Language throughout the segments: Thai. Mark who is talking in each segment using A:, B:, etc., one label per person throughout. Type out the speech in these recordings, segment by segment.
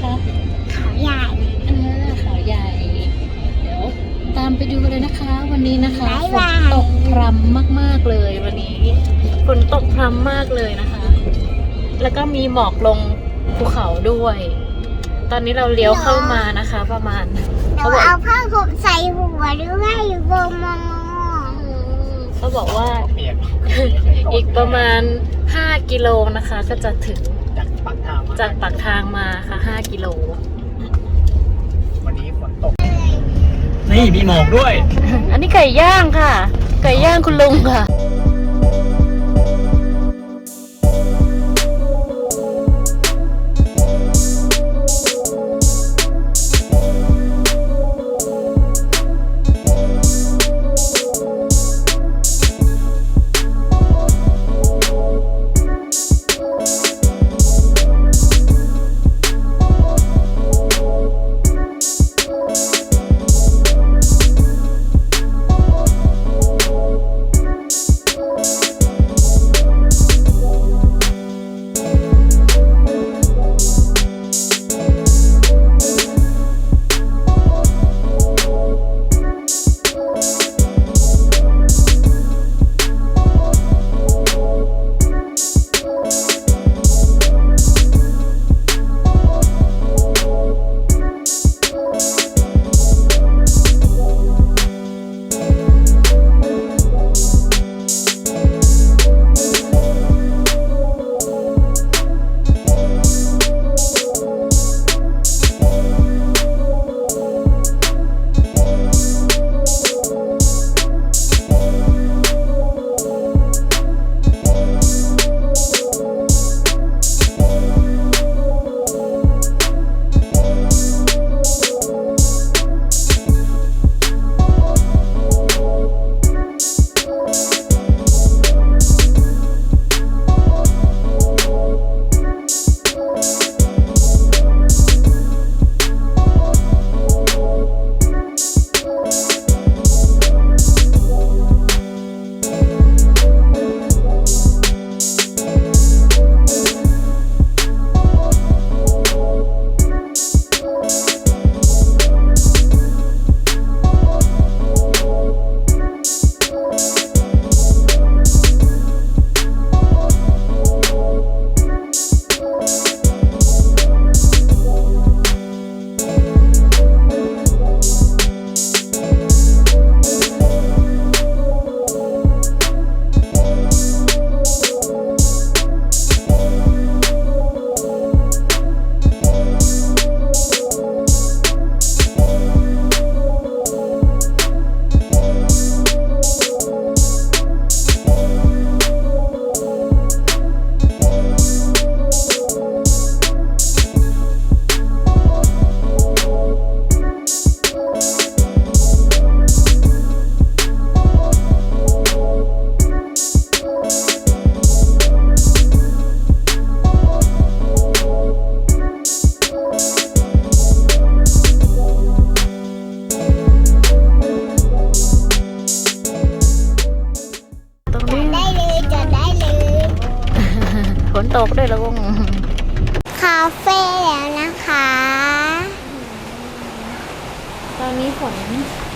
A: คะเขา
B: ใหญ่
A: อ่าเขาใหญ่ เดี๋ยวตามไปดูกันเลยนะคะ วันนี้นะคะ
B: บ๊าย
A: ฝ
B: บาย
A: นตกพรำมากๆเลยวันนี้ฝนตกพรำมากเลยนะคะ แล้วก็มีหมอกลงภูเขาด้วย ตอนนี้เราเลี้ยวเข้ามานะคะ ประมาณ
B: เรา
A: เขาบอก
B: เอาผ้าห่มใส่หัวด้วยโบมอง
A: เขาบอกว่า
C: เปียก
A: อีกประมาณ 5 กิโลนะคะ ก็จะถึง
C: จากปากทางมา
A: จากปากทางมาค่ะ 5 กิโล
C: วันนี้ฝนตก นี่มีหมอกด้วย
A: อันนี้ไก่ย่างค่ะ ไก่ย่างคุณลุงค่ะ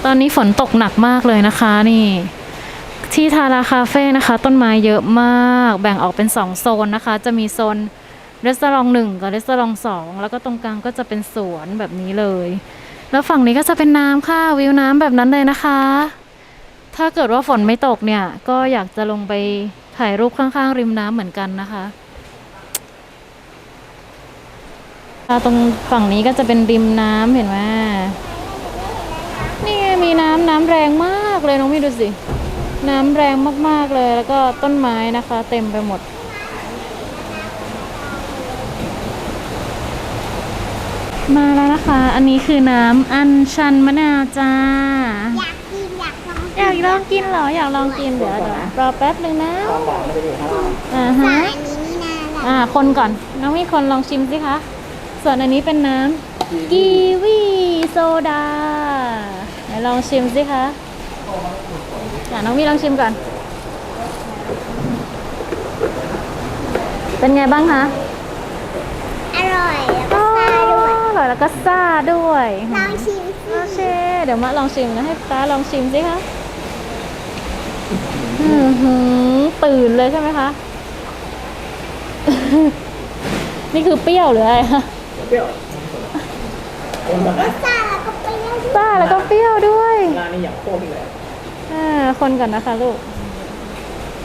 A: ต
B: อ
A: น
B: นี้
A: ฝนตกหนักมากเลยนะคะนี่ ที่ทาราคาเฟ่นะคะ ต้นไม้เยอะมาก แบ่งออกเป็นสองโซนนะคะ จะมีโซนรีสอร์ทหนึ่งกับรีสอร์ทสองแล้วก็ตรงกลางก็จะเป็นสวนแบบนี้เลย แล้วฝั่งนี้ก็จะเป็นน้ำค่ะวิวน้ำแบบนั้นเลยนะคะ ถ้าเกิดว่าฝนไม่ตกเนี่ย ก็อยากจะลงไปถ่ายรูปข้างๆ ริมน้ำเหมือนกันนะคะตรงฝั่งนี้ก็จะเป็นริมน้ำเห็นไหม มีน้ำน้ำแรงมากเลยน้องมี่ดูสิ น้ำแรงมากๆเลยแล้วก็ต้นไม้นะคะ เต็มไปหมด มาแล้วนะคะ อันนี้คือน้ำอัญชันมะนาวจ้า
B: อยากกินอยากลอง
A: อยากลองกินเหรอ อยากลองกินเดี๋ยวเดี๋ยวรอแป๊บหนึ่งนะอ่า
B: สา
A: ฮะ
B: อันนี้นี่นาหรอ
A: อ่าคนก่อน น้องมีคนลองชิมสิคะ ส่วนอันนี้เป็นน้ำกีวีโซดา ไหนลองชิมสิคะอ่าน้องมีลองชิมก่อน เป็นไงบ้างคะ
B: อร่อยแล้วก็ซ่าด้วย
A: อร่อยแล้วก็ซ่าด้วย
B: ลองชิม
A: โอเคเดี๋ยวมาลองชิมนะให้ตาลองชิมสิคะอือหือตื่นเลยใช่ไหมคะ นี่คือเปรี้ยวหรืออะไรคะ
C: เปรี้ยวคนแบบนั้น
B: ซ่า
C: โคตรเลย
A: อ่าคนก่อนนะคะลูก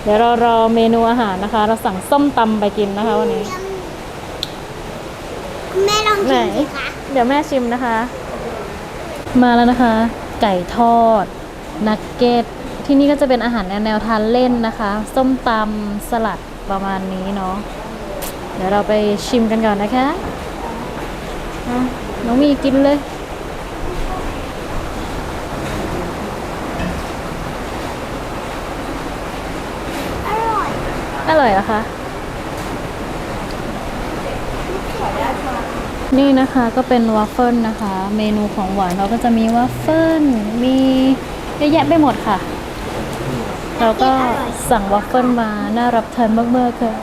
A: เดี๋ยวเรารอเมนูอาหารนะคะ เราสั่งส้มตำไปกินนะคะวันนี้
B: คุณแม่ลอง
A: ไหน
B: ชิมสิคะ
A: เดี๋ยวแม่ชิมนะคะ มาแล้วนะคะ ไก่ทอด นักเก็ต ที่นี่ก็จะเป็นอาหารแนวแนวทานเล่นนะคะ ส้มตำสลัดประมาณนี้เนาะ เดี๋ยวเราไปชิมกันก่อนนะคะอะน้องมีกินเลย
B: อร่อย
A: อร่อยเหรอคะ นี่นะคะก็เป็นวาฟเฟิลนะคะ เมนูของหวานเราก็จะมีวาฟเฟิลมีเยอะแยะไปหมดค่ะ เราก็สั่งวาฟเฟิลมาน่ารับทานมากๆค่ะ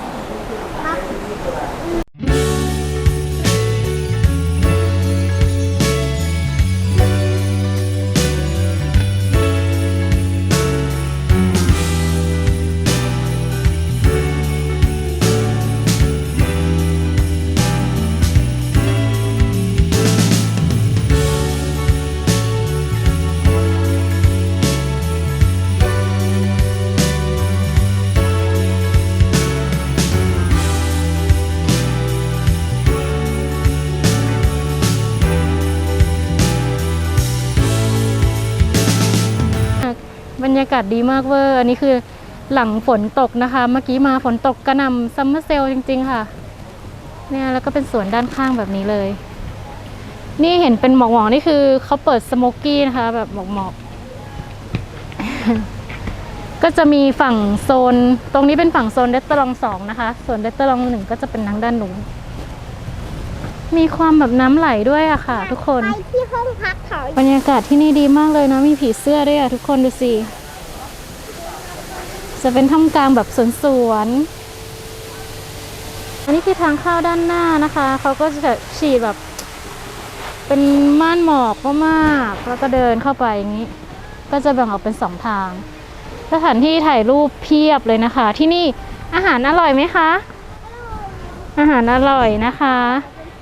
A: ากาศดีมากเวอร์อันนี้คือหลังฝนตกนะคะ เมื่อกี้มาฝนตกกระหน่ำซัมเมอร์เซลจริง ๆ ค่ะ เนี่ยแล้วก็เป็นสวนด้านข้างแบบนี้เลย นี่เห็นเป็นหมอกๆนี่คือเขาเปิดสโมกกี้นะคะ แบบหมอกๆก็จะมีฝั่งโซน ตรงนี้เป็นฝั่งโซนเดตตลองสองนะคะส่วนเดตตลองหนึ่งก็จะเป็นทางด้านนู้นมีความแบบน้ำไหลด้วยอะค่ะ ทุกคน
B: ไปที่ห้องพักเขา
A: บรรยากาศที่นี่ดีมากเลยนะมีผีเสื้อด้วยอะทุกคนดูสิ จะเป็นท่ามกลางแบบสวนสวนๆอันนี้คือทางเข้าด้านหน้านะคะ เขาก็จะฉีดแบบ เป็นม่านหมอกมากๆแล้วก็เดินเข้าไปอย่างนี้ ก็จะแบ่งออกเป็นสองทาง สถานที่ถ่ายรูปเพียบเลยนะคะ ที่นี่อาหารอร่อยไหมคะ อาหารอร่อยนะคะ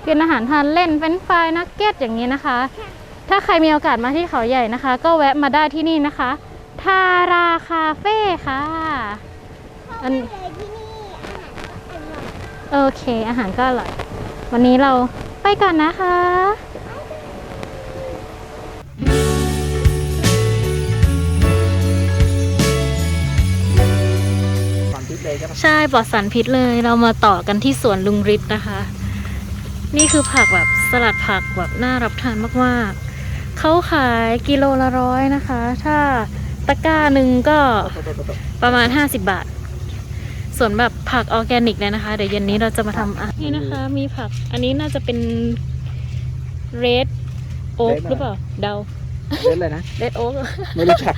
A: กินอาหารทานเล่นเป็นฟรายนักเก็ตอย่างนี้นะคะ ถ้าใครมีโอกาสมาที่เขาใหญ่นะคะ ก็แวะมาได้ที่นี่นะคะ ทาราคาเฟ่ค่ะ อัน
B: เลยที่นี่อาหารก็อร่อย
A: โอเคอาหารก็อร่อย วันนี้เราไปก่อนนะคะ
C: ความพิษเลยใช่ปะ
A: ใช่ปลอดสารพิษเลยเรามาต่อกันที่สวนลุงฤทธิ์นะคะ นี่คือผักแบบสลัดผักแบบน่ารับทานมากๆ เขาขายกิโลละร้อยนะคะ ถ้า ตะกร้าหนึ่งก็ประมาณ 50 บาท ส่วนแบบผักออร์แกนิกเลยนะคะ เดี๋ยวเย็นนี้เราจะมาทำอะนี่นะคะ มีผัก อันนี้น่าจะเป็นเรดโอ๊กหรือเปล่า เดา
C: เล่นเลยนะ
A: เรดโอ๊ก
C: ไม่รู้จัก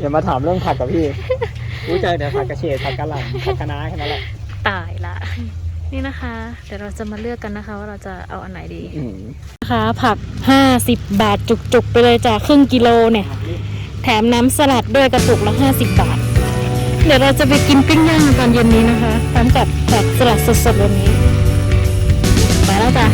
C: อย่ามาถามเรื่องผักกับพี่ รู้จักแต่ผักกระเฉดผักกะหล่ำผักคะน้าแค่นั้นแหละ
A: ตายละ นี่นะคะ เดี๋ยวเราจะมาเลือกกันนะคะว่าเราจะเอาอันไหนดี
C: อืม
A: นะคะผัก 50 บาทจุกๆ ไปเลยจากครึ่งกิโลเนี่ย แถมน้ำสลัดด้วยกระปุกละ50 บาท เดี๋ยวเราจะไปกินปิ้งย่างตอนเย็นนี้นะคะพร้อมกับแบบสลัดสดๆวันนี้ ไปแล้วจ้ะ